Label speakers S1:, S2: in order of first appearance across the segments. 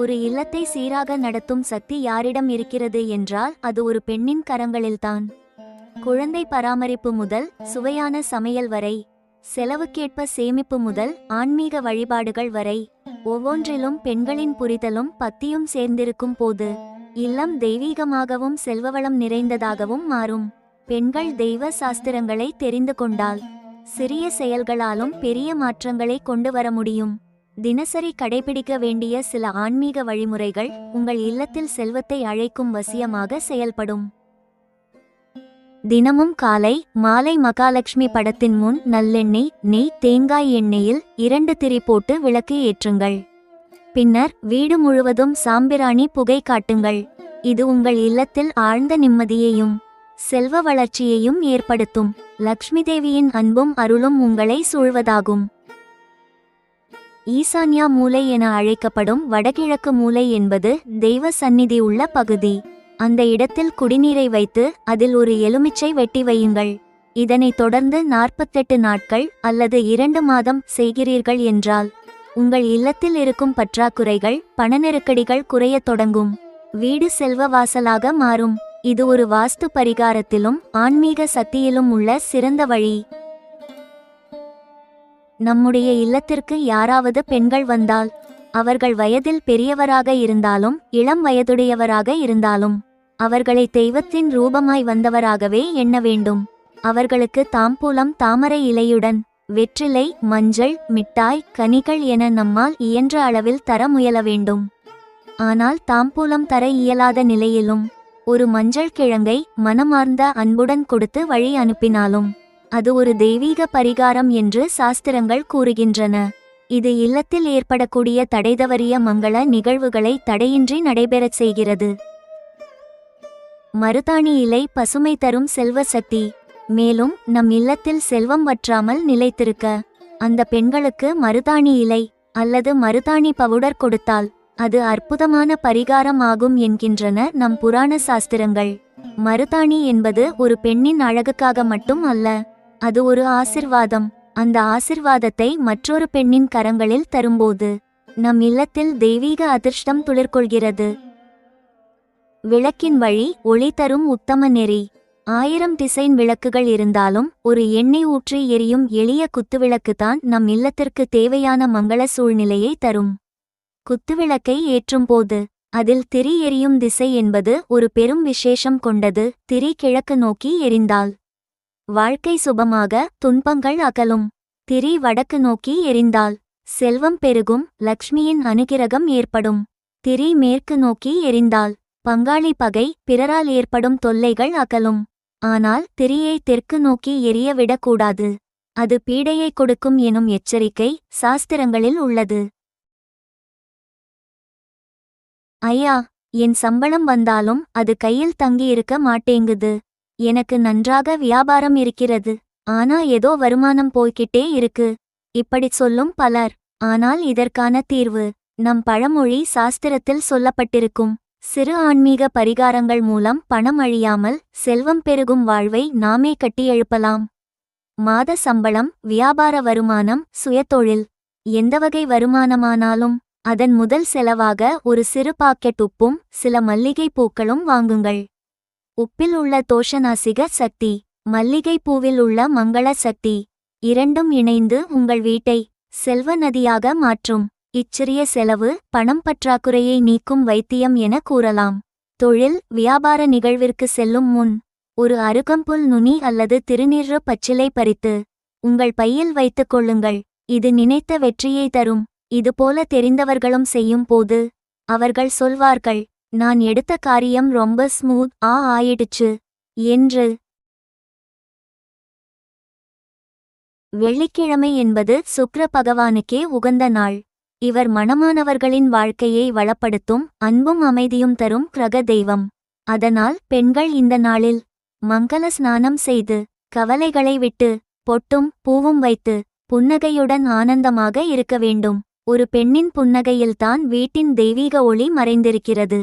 S1: ஒரு இல்லத்தை சீராக நடத்தும் சக்தி யாரிடம் இருக்கிறது என்றால் அது ஒரு பெண்ணின் கரங்களில்தான். குழந்தை பராமரிப்பு முதல் சுவையான சமையல் வரை செலவுக்கேற்ப சேமிப்பு முதல் ஆன்மீக வழிபாடுகள் வரை ஒவ்வொன்றிலும் பெண்களின் புரிதலும் பத்தியும் சேர்ந்திருக்கும் போது இல்லம் தெய்வீகமாகவும் செல்வவளம் நிறைந்ததாகவும் மாறும். பெண்கள் தெய்வ சாஸ்திரங்களை தெரிந்து கொண்டால் சிறிய செயல்களாலும் பெரிய மாற்றங்களை கொண்டு வர முடியும். தினசரி கடைபிடிக்க வேண்டிய சில ஆன்மீக வழிமுறைகள் உங்கள் இல்லத்தில் செல்வத்தை அழைக்கும் வசியமாக செயல்படும். தினமும் காலை மாலை மகாலட்சுமி படத்தின் முன் நல்லெண்ணெய் நெய் தேங்காய் எண்ணெயில் இரண்டு திரி போட்டு விளக்கு ஏற்றுங்கள். பின்னர் வீடு முழுவதும் சாம்பிராணி புகை காட்டுங்கள். இது உங்கள் இல்லத்தில் ஆழ்ந்த நிம்மதியையும் செல்வ வளர்ச்சியையும் ஏற்படுத்தும். லக்ஷ்மி தேவியின் அன்பும் அருளும் உங்களை சூழ்வதாகும். ஈசான்யா மூலை என அழைக்கப்படும் வடகிழக்கு மூலை என்பது தெய்வ சந்நிதி உள்ள பகுதி. அந்த இடத்தில் குடிநீரை வைத்து அதில் ஒரு எலுமிச்சை வெட்டி வையுங்கள். இதனைத் தொடர்ந்து நாற்பத்தெட்டு நாட்கள் அல்லது இரண்டு மாதம் செய்கிறீர்கள் என்றால் உங்கள் இல்லத்தில் இருக்கும் பற்றாக்குறைகள் பண நெருக்கடிகள் குறையத் தொடங்கும். வீடு செல்வ வாசலாக மாறும். இது ஒரு வாஸ்து பரிகாரத்திலும் ஆன்மீக சக்தியிலும் உள்ள சிறந்த வழி. நம்முடைய இல்லத்திற்கு யாராவது பெண்கள் வந்தால் அவர்கள் வயதில் பெரியவராக இருந்தாலும் இளம் வயதுடையவராக இருந்தாலும் அவர்களை தெய்வத்தின் ரூபமாய் வந்தவராகவே எண்ண வேண்டும். அவர்களுக்கு தாம்பூலம் தாமரை இலையுடன் வெற்றிலை மஞ்சள் மிட்டாய் கனிகள் என நம்மால் இயன்ற அளவில் தர முயல வேண்டும். ஆனால் தாம்பூலம் தர இயலாத நிலையிலும் ஒரு மஞ்சள் கிழங்கை மனமார்ந்த அன்புடன் கொடுத்து வழி அனுப்பினாலும் அது ஒரு தெய்வீக பரிகாரம் என்று சாஸ்திரங்கள் கூறுகின்றன. இது இல்லத்தில் ஏற்படக்கூடிய தடைதவறிய மங்கள நிகழ்வுகளை தடையின்றி நடைபெறச் செய்கிறது. மருதாணி இலை பசுமை தரும் செல்வ சக்தி. மேலும் நம் இல்லத்தில் செல்வம் வற்றாமல் நிலைத்திருக்க அந்த பெண்களுக்கு மருதாணி இலை அல்லது மருதாணி பவுடர் கொடுத்தால் அது அற்புதமான பரிகாரம் ஆகும் என்கின்றன நம் புராண சாஸ்திரங்கள். மருதாணி என்பது ஒரு பெண்ணின் அழகுக்காக மட்டும் அல்ல அது ஒரு ஆசிர்வாதம். அந்த ஆசிர்வாதத்தை மற்றொரு பெண்ணின் கரங்களில் தரும்போது நம் இல்லத்தில் தெய்வீக அதிர்ஷ்டம் துளிர்கொள்கிறது. விளக்கின் வழி ஒளி தரும் உத்தம நெறி. ஆயிரம் டிசைன் விளக்குகள் இருந்தாலும் ஒரு எண்ணெய் ஊற்றி எரியும் எளிய குத்துவிளக்குதான் நம் இல்லத்திற்கு தேவையான மங்கள சூழ்நிலையை தரும். குத்துவிளக்கை ஏற்றும் போது அதில் திரி எரியும் திசை என்பது ஒரு பெரும் விசேஷம் கொண்டது. திரி கிழக்கு நோக்கி எரிந்தால் வாழ்க்கை சுபமாக துன்பங்கள் அகலும். திரி வடக்கு நோக்கி எரிந்தால் செல்வம் பெருகும் லக்ஷ்மியின் அனுகிரகம் ஏற்படும். திரி மேற்கு நோக்கி எரிந்தால் பங்காளி பகை பிறரால் ஏற்படும் தொல்லைகள் அகலும். ஆனால் திரியை தெற்கு நோக்கி எரிய விடக்கூடாது. அது பீடையை கொடுக்கும் எனும் எச்சரிக்கை சாஸ்திரங்களில் உள்ளது. ஐயா என் சம்பளம் வந்தாலும் அது கையில் தங்கியிருக்க மாட்டேங்குது. எனக்கு நன்றாக வியாபாரம் இருக்கிறது. ஆனா ஏதோ வருமானம் போய்கிட்டே இருக்கு. இப்படிச் சொல்லும் பலர். ஆனால் இதற்கான தீர்வு நம் பழமொழி சாஸ்திரத்தில் சொல்லப்பட்டிருக்கும். சிறு ஆன்மீக பரிகாரங்கள் மூலம் பணம் அழியாமல் செல்வம் பெருகும் வாழ்வை நாமே கட்டியெழுப்பலாம். மாத சம்பளம் வியாபார வருமானம் சுயத்தொழில் எந்த வகை வருமானமானாலும் அதன் முதல் செலவாக ஒரு சிறு பாக்கெட் உப்பும் சில மல்லிகை பூக்களும் வாங்குங்கள். உப்பில் உள்ள தோஷநாசிக சக்தி மல்லிகை பூவில் உள்ள மங்கள சக்தி இரண்டும் இணைந்து உங்கள் வீட்டை செல்வ நதியாக மாற்றும். இச்சிறிய செலவு பணம் பற்றாக்குறையை நீக்கும் வைத்தியம் என கூறலாம். தொழில் வியாபார நிகழ்விற்கு செல்லும் முன் ஒரு அருகம்புல் நுனி அல்லது திருநீறு பச்சிலை பறித்து உங்கள் பையில் வைத்துக் கொள்ளுங்கள். இது நினைத்த வெற்றியை தரும். இதுபோல தெரிந்தவர்களும் செய்யும் போது அவர்கள் சொல்வார்கள் நான் எடுத்த காரியம் ரொம்ப ஸ்மூத் ஆ ஆயிடுச்சு என்று. வெள்ளிக்கிழமை என்பது சுக்ர பகவானுக்கே உகந்த நாள். இவர் மணமானவர்களின் வாழ்க்கையை வளப்படுத்தும் அன்பும் அமைதியும் தரும் கிரக தெய்வம். அதனால் பெண்கள் இந்த நாளில் மங்கள ஸ்நானம் செய்து கவலைகளை விட்டு பொட்டும் பூவும் வைத்து புன்னகையுடன் ஆனந்தமாக இருக்க வேண்டும். ஒரு பெண்ணின் புன்னகையில்தான் வீட்டின் தெய்வீக ஒளி மறைந்திருக்கிறது.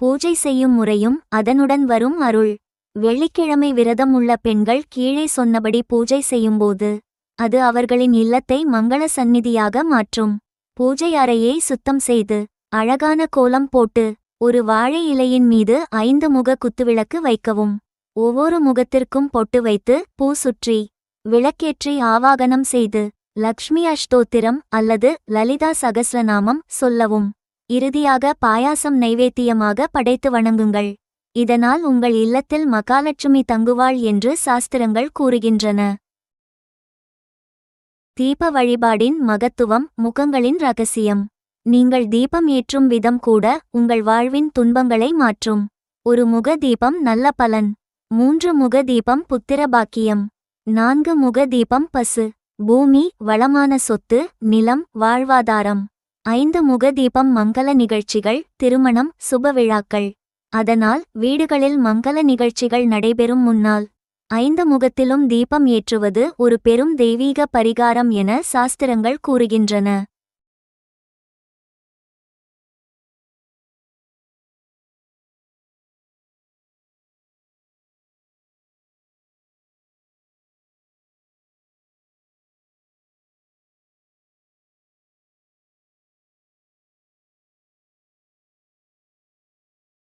S1: பூஜை செய்யும் முறையும் அதனுடன் வரும் அருள். வெள்ளிக்கிழமை விரதம் உள்ள பெண்கள் கீழே சொன்னபடி பூஜை செய்யும்போது அது அவர்களின் இல்லத்தை மங்கள சந்நிதியாக மாற்றும். பூஜை அறையை சுத்தம் செய்து அழகான கோலம் போட்டு ஒரு வாழை இலையின் மீது ஐந்து முக குத்துவிளக்கு வைக்கவும். ஒவ்வொரு முகத்திற்கும் பொட்டு வைத்து பூ சுற்றி விளக்கேற்றி ஆவாகனம் செய்து லக்ஷ்மி அஷ்டோத்திரம் அல்லது லலிதா சகஸ்ரநாமம் சொல்லவும். இறுதியாக பாயாசம் நைவேத்தியமாக படைத்து வணங்குங்கள். இதனால் உங்கள் இல்லத்தில் மகாலட்சுமி தங்குவாள் என்று சாஸ்திரங்கள் கூறுகின்றன. தீப வழிபாடின் மகத்துவம் முகங்களின் ரகசியம். நீங்கள் தீபம் ஏற்றும் விதம் கூட உங்கள் வாழ்வின் துன்பங்களை மாற்றும். ஒரு முக தீபம் நல்ல பலன். மூன்று முக தீபம் புத்திர பாக்கியம். நான்கு முக தீபம் பசு. பூமி வளமான சொத்து நிலம் வாழ்வாதாரம். ஐந்து முக தீபம் மங்கள நிகழ்ச்சிகள் திருமணம் சுப விழாக்கள். அதனால் வீடுகளில் மங்கள நிகழ்ச்சிகள் நடைபெறும் முன்னால் ஐந்து முகத்திலும் தீபம் ஏற்றுவது ஒரு பெரும் தெய்வீக பரிகாரம் என சாஸ்திரங்கள் கூறுகின்றன.